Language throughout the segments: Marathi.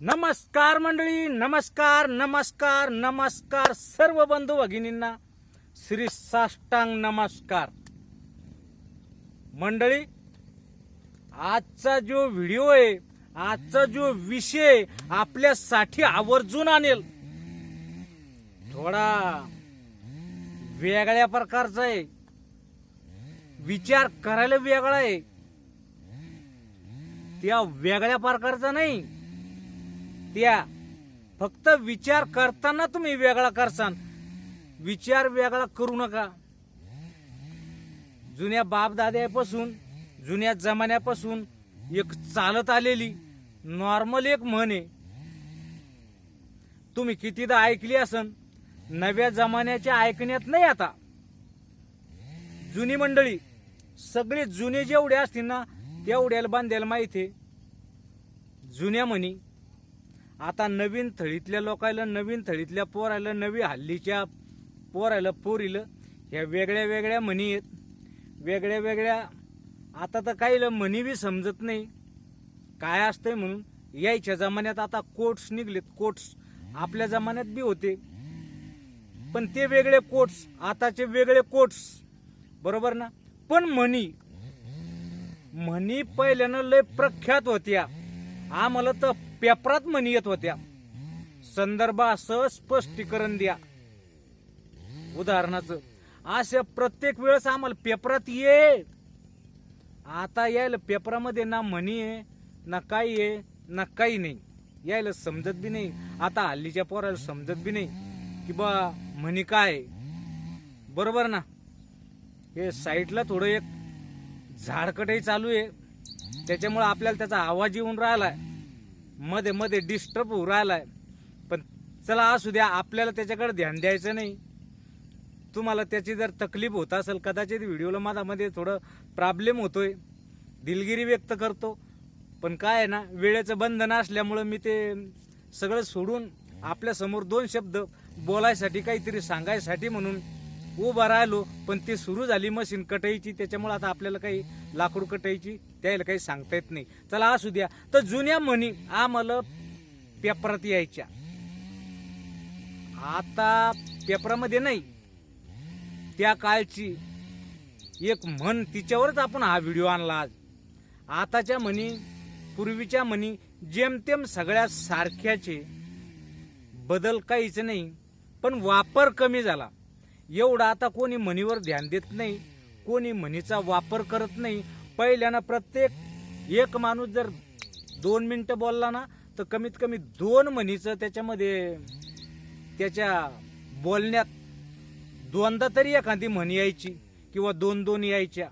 नमस्कार मंडळी नमस्कार नमस्कार नमस्कार सर्व बंधू भगिनींना. श्री साष्टांग नमस्कार. मंडळी आजचा जो व्हिडिओ आहे आजचा जो विषय आपल्यासाठी आवर्जून आणेल. थोडा वेगळ्या प्रकारचा आहे. विचार करायला वेगळा आहे. त्या वेगळ्या प्रकारचा नाही. त्या फक्त विचार करताना तुम्ही वेगळा करसान. विचार वेगळा करू नका. जुन्या बापदाद्यापासून जुन्या जमान्यापासून एक चालत आलेली नॉर्मल एक म्हणे तुम्ही कितीदा ऐकली असन नव्या जमान्याच्या ऐकण्यात नाही आता. जुनी मंडळी सगळे जुने जेवढे असतील ना तेवढ्याला बांधायला माहिती आहे. जुन्या म्हणी आता नवीन थळीतल्या लोकायला नवीन थळीतल्या पोरायला नवी हल्लीच्या पोरायला पोरीला ह्या वेगळ्या वेगळ्या म्हणी आहेत. वेगळ्या वेगळ्या आता तर काही म्हणी बी समजत नाही. काय असतंय म्हणून? यायच्या जमान्यात आता कोट्स निघलेत. कोट्स आपल्या जमान्यात बी होते. पण ते वेगळे कोट्स आताचे वेगळे कोट्स बरोबर ना? पण म्हणी म्हणी पहिल्यानं लय प्रख्यात होत्या. आम्हाला तर पेपरात म्हणी येत होत्या. संदर्भासह स्पष्टीकरण द्या. उदाहरणाचं अशा प्रत्येक वेळेस आम्हाला पेपरात ये. आता यायला पेपरामध्ये ना म्हणी आहे ना काही आहे ना काही नाही. यायला समजत बी नाही. आता हल्लीच्या पोराला समजत बी नाही की बा म्हणी काय आहे. बरोबर ना? हे साईडला थोडं एक झाडकटही चालू आहे. त्याच्यामुळे आपल्याला त्याचा आवाज येऊन राहिलाय. मध्ये मध्ये डिस्टर्ब होऊ राहिलाय. पण चला असू द्या आपल्याला त्याच्याकडे ध्यान द्यायचं नाही. तुम्हाला त्याची जर तकलीफ होत असेल कदाचित व्हिडिओला माझ्यामध्ये थोडं प्रॉब्लेम होतोय. दिलगिरी व्यक्त करतो. पण काय आहे ना वेळेचं बंधन असल्यामुळं मी ते सगळं सोडून आपल्यासमोर दोन शब्द बोलायसाठी काहीतरी सांगायसाठी म्हणून उभा राहिलो पण ती सुरू झाली मशीन कटाईची. त्याच्यामुळे आता आपल्याला काही लाकूड कटायची त्याला काही सांगता येत नाही. चला असू द्या. तर जुन्या म्हणी आम्हाला पेपरात यायच्या. आता पेपरामध्ये नाही. त्या काळची एक म्हण तिच्यावरच आपण हा व्हिडिओ आणला आज. आताच्या म्हणी पूर्वीच्या म्हणी जेमतेम सगळ्या सारख्याचे बदल काहीच नाही पण वापर कमी झाला. एवढा आता कोणी म्हणीवर ध्यान देत नाही कोणी म्हणीचा वापर करत नाही. पहिल्यानं प्रत्येक एक माणूस जर दोन मिनिटं बोलला ना तर कमीत कमी दोन म्हणीचं त्याच्यामध्ये त्याच्या बोलण्यात दोनदा तरी एखादी म्हण यायची किंवा दोन दोन यायच्या.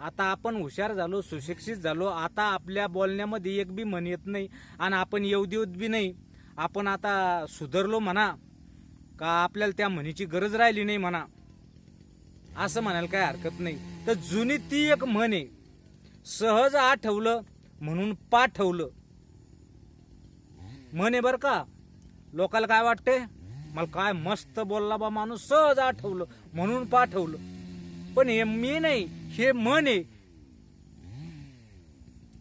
आता आपण हुशार झालो सुशिक्षित झालो आता आपल्या बोलण्यामध्ये एक बी म्हण येत नाही आणि आपण येऊ देऊत बी नाही. आपण आता सुधारलो म्हणा का आपल्याला त्या म्हणीची गरज राहिली नाही म्हणा? असं म्हणायला काही हरकत नाही. तर जुनी ती एक म्हण आहे. सहज आठवलं म्हणून पाठवलं. म्हणे बर का? लोकाला काय वाटते मला काय मस्त बोलला बा माणूस सहज आठवलं म्हणून पाठवलं. पण हे मी नाही हे म्हण आहे.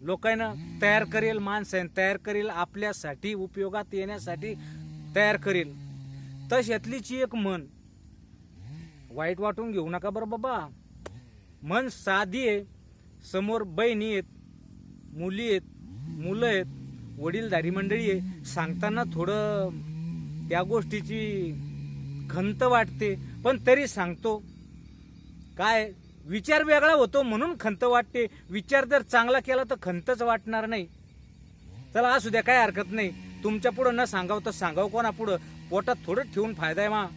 लोकांना तयार करेल माणसाने तयार करेल आपल्यासाठी उपयोगात येण्यासाठी तयार करेल. तशातलीची एक मन वाईट वाटून घेऊ नका बरं बाबा. मन साधी आहे समोर बहिणी आहेत मुली आहेत मुलं आहेत वडीलधारी मंडळी आहे. सांगताना थोडं त्या गोष्टीची खंत वाटते पण तरी सांगतो. काय? विचार वेगळा होतो म्हणून खंत वाटते. विचार जर चांगला केला तर खंतच वाटणार नाही. चला असू द्या काय हरकत नाही. तुमच्या पुढं न सांगावं तर सांगावं कोणा पुढं पोटात थोडं ठेवून फायदा आहे मा.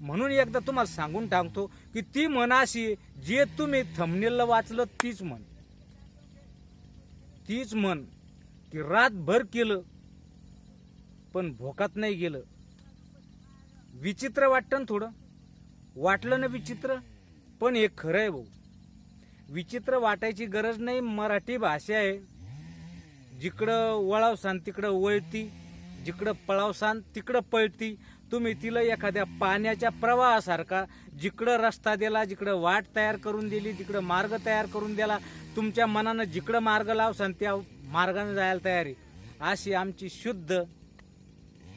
म्हणून एकदा तुम्हाला सांगून टाकतो की ती म्हण अशी जे तुम्ही थमनेलला वाचलं तीच म्हण तीच म्हण की रातभर केलं पण भोकात नाही गेलं. विचित्र वाटतं ना थोडं. वाटलं ना विचित्र पण हे खरं आहे भाऊ. विचित्र वाटायची गरज नाही मराठी भाषा आहे. जिकडं वळावसान तिकडं वळती. जिकडं पळावसान तिकडं पळती. तुम्ही तिला एखाद्या पाण्याच्या प्रवाहासारखा जिकडं रस्ता दिला जिकडं वाट तयार करून दिली तिकडं मार्ग तयार करून दिला तुमच्या मनानं जिकडं मार्ग लावसान त्या मार्गाने जायला तयार. आहे अशी आमची शुद्ध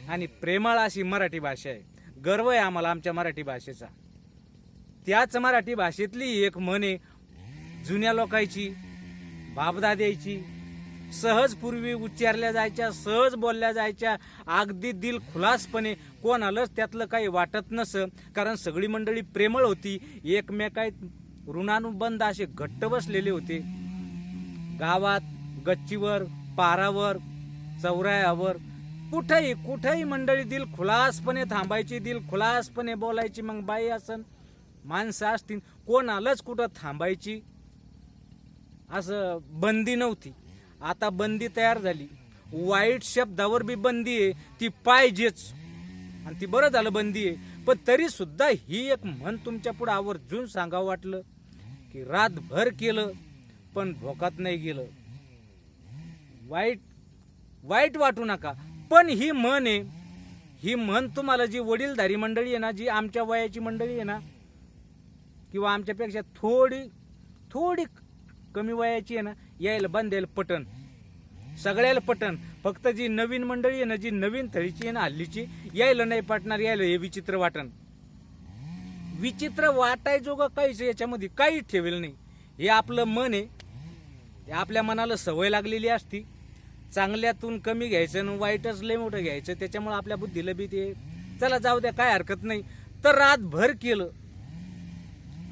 आणि प्रेमळ अशी मराठी भाषा आहे. गर्व आहे आम्हाला आमच्या मराठी भाषेचा. त्याच मराठी भाषेतली एक म्हणे जुन्या लोकांची बापदाद्याची सहज पूर्वी उच्चारल्या जायच्या सहज बोलल्या जायच्या अगदी दिल खुलासपणे कोणालाच त्यातलं काही वाटत नसं. कारण सगळी मंडळी प्रेमळ होती एकमेकात ऋणानुबंध असे घट्ट बसलेले होते. गावात गच्चीवर पारावर चौरायावर कुठेही कुठेही मंडळी दिल खुलासपणे थांबायची दिल खुलासपणे बोलायची मग बाई असन माणसं असतील कोणालाच कुठं थांबायची असं बंदी नव्हती. आता बंदी तयार झाली. वाईट शब्दावर बी बंदी आहे ती पाहिजेच. आणि ती बरं झालं बंदी आहे. पण तरी सुद्धा ही एक म्हण तुमच्यापुढे आवर्जून सांगावं वाटलं की रातभर केलं पण भोकात नाही गेलं. वाईट वाईट वाटू नका. पण ही म्हण आहे ही म्हण तुम्हाला जी वडीलधारी मंडळी आहे ना जी आमच्या वयाची मंडळी आहे ना किंवा आमच्यापेक्षा थोडी थोडी कमी वयाची आहे ना यायला बांधेल पटन. सगळ्याला पटन. फक्त जी नवीन मंडळी आहे ना जी नवीन थळीची आहे ना हल्लीची यायला नाही पटणार यायला हे विचित्र वाटन विचित्र वाटायजोगं काहीच याच्यामध्ये काहीच ठेवेल नाही. हे आपलं मन आहे. हे आपल्या मनाला सवय लागलेली असती. चांगल्यातून कमी घ्यायचं आणि वाईटच लय मोठं घ्यायचं त्याच्यामुळे आपल्या बुद्धीला बी ते चला जाऊ द्या काय हरकत नाही. तर रातभर केलं.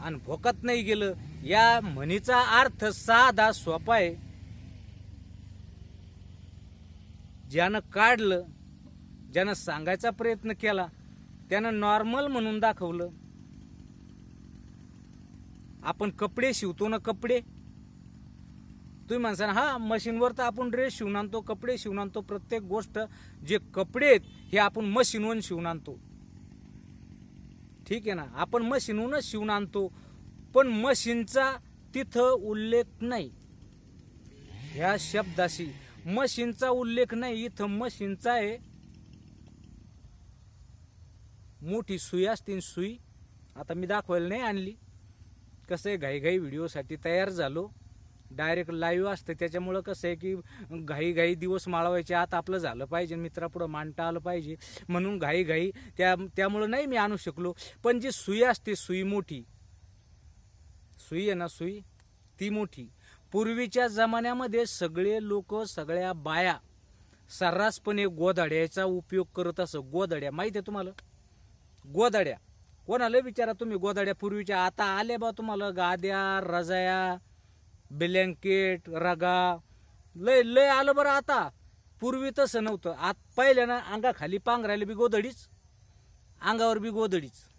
आणि भोकत नाही गेलं. या म्हणीचा अर्थ साधा सोपा आहे. ज्यानं काढलं ज्यानं सांगायचा प्रयत्न केला त्यानं नॉर्मल म्हणून दाखवलं. आपण कपडे शिवतो ना कपडे? तुम्ही म्हणसान हा मशीनवर तर आपण ड्रेस शिवून आणतो कपडे शिवून आणतो प्रत्येक गोष्ट जे कपडे आहेत हे आपण मशीनवरून शिवून आणतो. ठीक आहे ना? आपण मशीनवरूनच शिवून आणतो. पण मशीनचा तिथं उल्लेख नाही. ह्या शब्दाशी मशीनचा उल्लेख नाही इथं मशीनचा आहे. मोठी सुई असते सुई आता मी दाखवायला नाही आणली. कसं आहे घाईघाई व्हिडिओसाठी तयार झालो. डायरेक्ट लाईव्ह असतं त्याच्यामुळं कसं आहे की घाईघाई दिवस माळवायचे आत आपलं झालं पाहिजे मित्रापुढं मांडता आलं पाहिजे. म्हणून घाईघाई त्या त्यामुळं नाही मी आणू शकलो. पण जी सुई असते सुई मोठी सुई आहे ना सुई? ती मोठी. पूर्वीच्या जमान्यामध्ये सगळे लोक सगळ्या बाया सर्रासपणे गोधड्याचा उपयोग करत असं. गोधड्या माहिती आहे तुम्हाला? गोधड्या. कोणाला विचारा तुम्ही गोधड्या पूर्वीच्या? आता आले बा तुम्हाला गाद्या रजाया ब्लँकेट रगा. लय लय आलं बरं आता. पूर्वी तसं नव्हतं. आत पहिल्यानं अंगाखाली पांघरायला बी गोधडीच. अंगावर बी गोधडीच.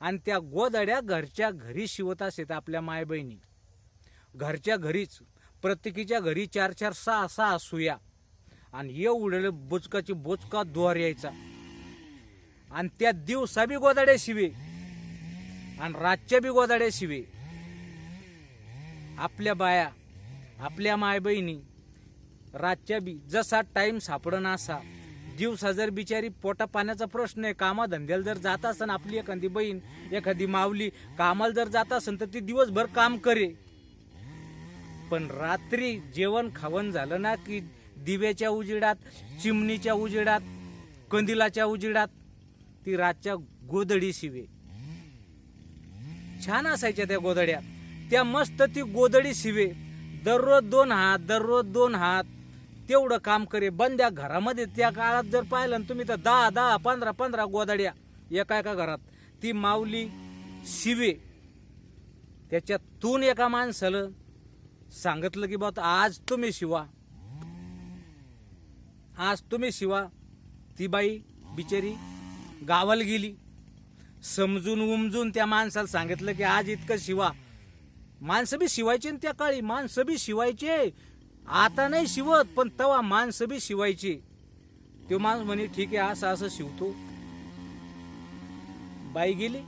आणि त्या गोदड्या घरच्या घरी शिवत असेत आपल्या माय बहिणी. घरच्या घरीच प्रत्येकीच्या घरी चार चार सहा सहा सुया. आणि एवढं बोचकाची बोचका द्वार यायचा. आणि त्या दिवसा बी गोदाड्या शिवे. आणि रातच्या बी गोदाड्या शिवे. आपल्या बाया आपल्या माय बहिणी रातच्या बी जसा टाईम सापडना असा दिवसा जर बिचारी पोटा पाण्याचा प्रश्न आहे कामा धंद्याला जर जात असन आपली एखादी बहीण एखादी माऊली कामाला जर जात असन तर ती दिवसभर काम करे. पण रात्री जेवण खावण झालं ना की दिव्याच्या उजेडात चिमणीच्या उजेडात कंदिलाच्या उजेडात ती रातच्या गोधडी शिवे. छान असायच्या त्या गोधड्या. त्या मस्त ती गोधडी शिवे. दररोज दोन हात दररोज दोन हात. तेवढं काम करे. बंद्या घरामध्ये त्या काळात जर पाहिलं ना तुम्ही तर दहा दहा पंधरा पंधरा गोदाड्या एका एका घरात. ती माऊली शिवे. त्याच्यातून एका माणसाला सांगितलं की बा आज तुम्ही शिवा. आज तुम्ही शिवा. ती बाई बिचारी गावाला गेली. समजून उमजून त्या माणसाला सांगितलं की आज इतकं शिवा. माणसं बी शिवायचे त्या काळी. माणसं बी शिवायचे. आता नाही शिवत पण तवा माणसं बी शिवायचे. तो माणूस म्हणे ठीक आहे असं असं शिवतो. बाई गेली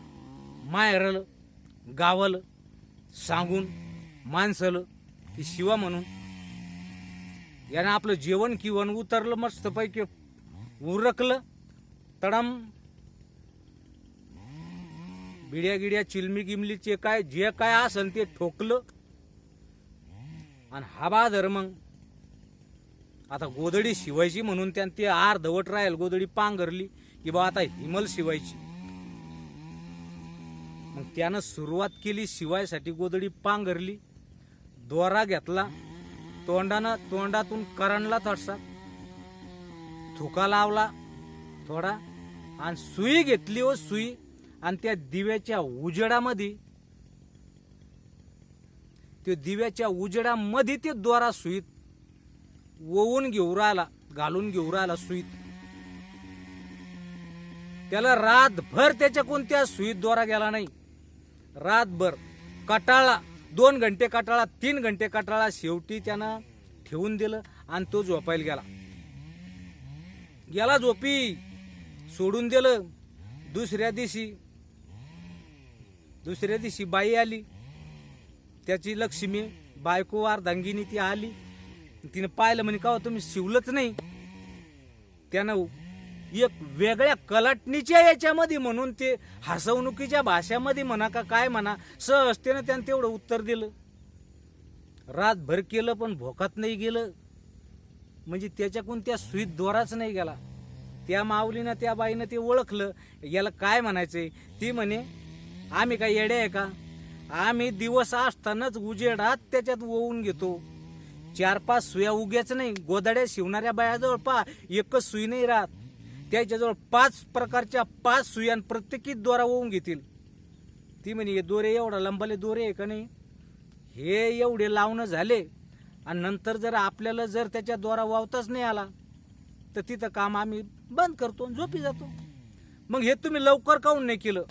मायरलं गावालं सांगून माणसलं की शिवा म्हणून. यानं आपलं जेवण किवण उतरलं मस्तपैकी उरकलं तडम. बिड्या गिड्या चिलमी गिमलीचे काय जे काय असन ते ठोकलं. आणि हा बाजार मग. आता गोदडी शिवायची म्हणून त्यानं ते अर्धवट राहील गोदडी पांघरली की बा आता हिमल शिवायची. मग त्यानं सुरुवात केली शिवायसाठी गोदडी पांघरली दोरा घेतला तोंडानं तोंडातून करंडला थोडसा. थुका लावला थोडा आणि सुई घेतली हो सुई. आणि त्या दिव्याच्या उजेडामध्ये त्या दिव्याच्या उजेडामध्ये ते दोरा सुईत ओवून घेऊ राहिला घालून घेऊ राहिला सुईत. त्याला रातभर त्याच्या कोणत्या सुईत द्वारा गेला नाही. रातभर कटाळा दोन घंटे कटाळा तीन घंटे कटाळा शेवटी त्यानं ठेवून दिलं आणि तो झोपायला गेला. गेला झोपी सोडून दिलं. दुसऱ्या दिवशी दुसऱ्या दिवशी बाई आली. त्याची लक्ष्मी बायको अर्धांगिनी ती आली. तिने पाहिलं म्हणे का हो, तुम्ही शिवलंच नाही. त्यानं एक वेगळ्या कलाटणीच्या याच्यामध्ये म्हणून ते हसवणुकीच्या भाषामध्ये म्हणा का काय म्हणा सहजतेनं त्यानं तेवढं उत्तर दिलं. रातभर केलं पण भोकात नाही गेलं. म्हणजे त्याच्याकडून त्या सुईत दोराच नाही गेला. त्या माऊलीनं त्या बाईनं ते ओळखलं. याला काय म्हणायचंय? ती म्हणे आम्ही काय येडे आहे का? आम्ही दिवस असतानाच उजेडात त्याच्यात ओवून घेतो. चार पाच सुया उग्याच नाही. गोदाड्या शिवणाऱ्या बायाजवळ पा एकच सुई नाही राहत. त्याच्याजवळ पाच प्रकारच्या पाच सुयां प्रत्येकी दोरा ओवून घेतील. ती म्हणे हे दोरे एवढा लंबाले दोरे आहे का नाही? हे एवढे लावणं झाले आणि नंतर जर आपल्याला जर त्याच्या दोरा वावताच नाही आला तर तिथं काम आम्ही बंद करतो आणि झोपी जातो. मग हे तुम्ही लवकर काऊन नाही केलं?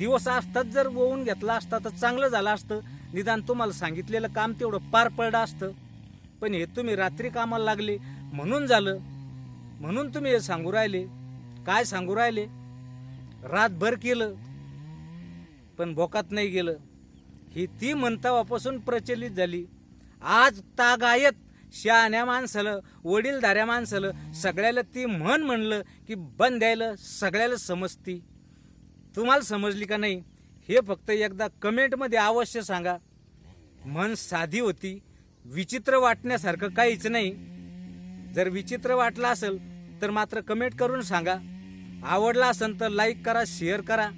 दिवस असतात जर वळून घेतला असता तर चांगलं झालं असतं. निदान तुम्हाला सांगितलेलं काम तेवढं पार पडलं असतं. पण हे तुम्ही रात्री कामाला लागले म्हणून झालं. म्हणून तुम्ही हे सांगू राहिले. काय सांगू राहिले? रातभर केलं पण भोकात नाही गेलं. ही ती म्हणतावापासून प्रचलित झाली. आज तागायत शहाण्या माणसाला वडीलधाऱ्या माणसाला सगळ्याला ती म्हण म्हणलं की बंद द्यायला सगळ्याला समजती. तुम्हाला समजली का नाही? हे फक्त एकदा कमेंटमध्ये अवश्य सांगा. मन साधी होती. विचित्र वाटण्यासारखं काहीच नाही. जर विचित्र वाटलं असेल तर मात्र कमेंट करून सांगा. आवडला असेल तर लाईक करा शेअर करा.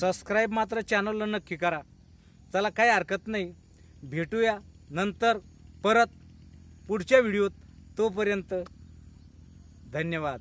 सबस्क्राईब मात्र चॅनलला नक्की करा. चला काही हरकत नाही. भेटूया नंतर परत पुढच्या व्हिडिओत. तोपर्यंत धन्यवाद.